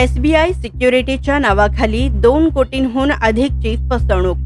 SBI सिक्युरिटीच्या नावाखाली दोन कोटींहून अधिकची फसवणूक.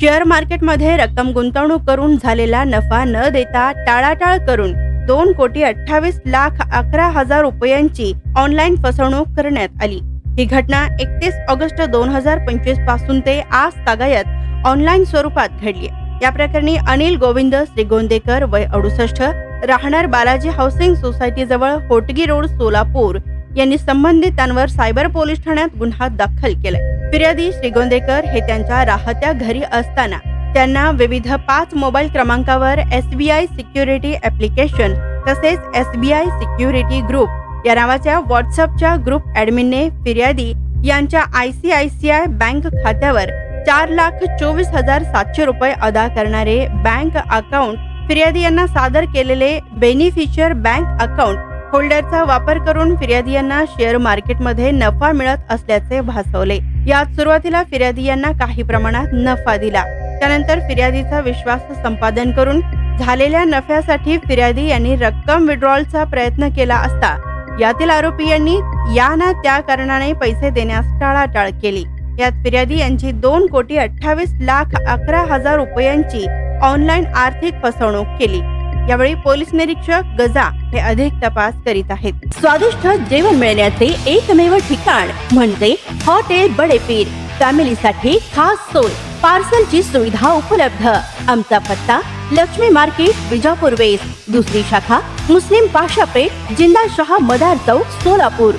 शेअर मार्केटमध्ये रक्कम गुंतवणूक करून झालेला नफा न देता टाळाटाळ करून दोन कोटी अठ्ठावीस लाख अकरा हजार रुपयांची ऑनलाईन फसवणूक करण्यात आली. ही घटना एकतीस ऑगस्ट दोन हजार पंचवीसपासून ते आज तागायत ऑनलाईन स्वरूपात घडली या प्रकरणी अनिल गोविंद श्रीगोंदेकर वय अडुसष्ट राहणार बालाजी हाऊसिंग सोसायटी जवळ होटगी रोड सोलापूर यांनी संबंधितांवर सायबर पोलीस ठाण्यात गुन्हा दाखल केलाय. फिर्यादी श्रीगोंदेकर हे त्यांच्या राहत्या घरी असताना त्यांना विविध पाच मोबाईल क्रमांकावर S B I security application तसेच S B I security group या नावाच्या व्हॉट्सअपच्या ग्रुप ऍडमिनने फिर्यादी यांच्या I C I C I bank खात्यावर चार लाख चोवीस हजार सातशे रुपये अदा करणारे बँक अकाउंट फिर्यादी यांना सादर केलेले बेनिफिशियर बँक अकाउंट होल्डरचा वापर करून फिर्यादी यांना शेअर मार्केटमध्ये नफा मिळत असल्याचे भासवले. यात सुरुवातीला फिर्यादी यांना काही प्रमाणात नफा दिला. त्यानंतर फिर्यादीचा विश्वास संपादन करून झालेल्या नफ्यासाठी फिर्यादी यांनी रक्कम विड्रॉलचा प्रयत्न केला असता यातील आरोपी यांनी या ना त्या कारणाने पैसे देण्यास टाळाटाळ केली. यात फिर्यादी यांची दोन कोटी अठ्ठावीस लाख अकरा हजार रुपयांची ऑनलाईन आर्थिक फसवणूक केली. यावेळी पोलीस निरीक्षक गजा हे अधिक तपास करीत आहेत. स्वादिष्ट जेवण मिळण्याचे एकमेव ठिकाण म्हणजे हॉटेल बडेपीर. फॅमिलीसाठी खास सोय पार्सलची सुविधा उपलब्ध. आमचा पत्ता लक्ष्मी मार्केट विजापूर वेस्ट दुसरी शाखा मुस्लिम पाशापेठ जिंदा शहा मदार चौक सोलापूर.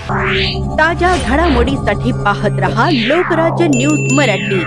ताज्या घडामोडीसाठी पाहत रहा लोकराज्य न्यूज मराठी.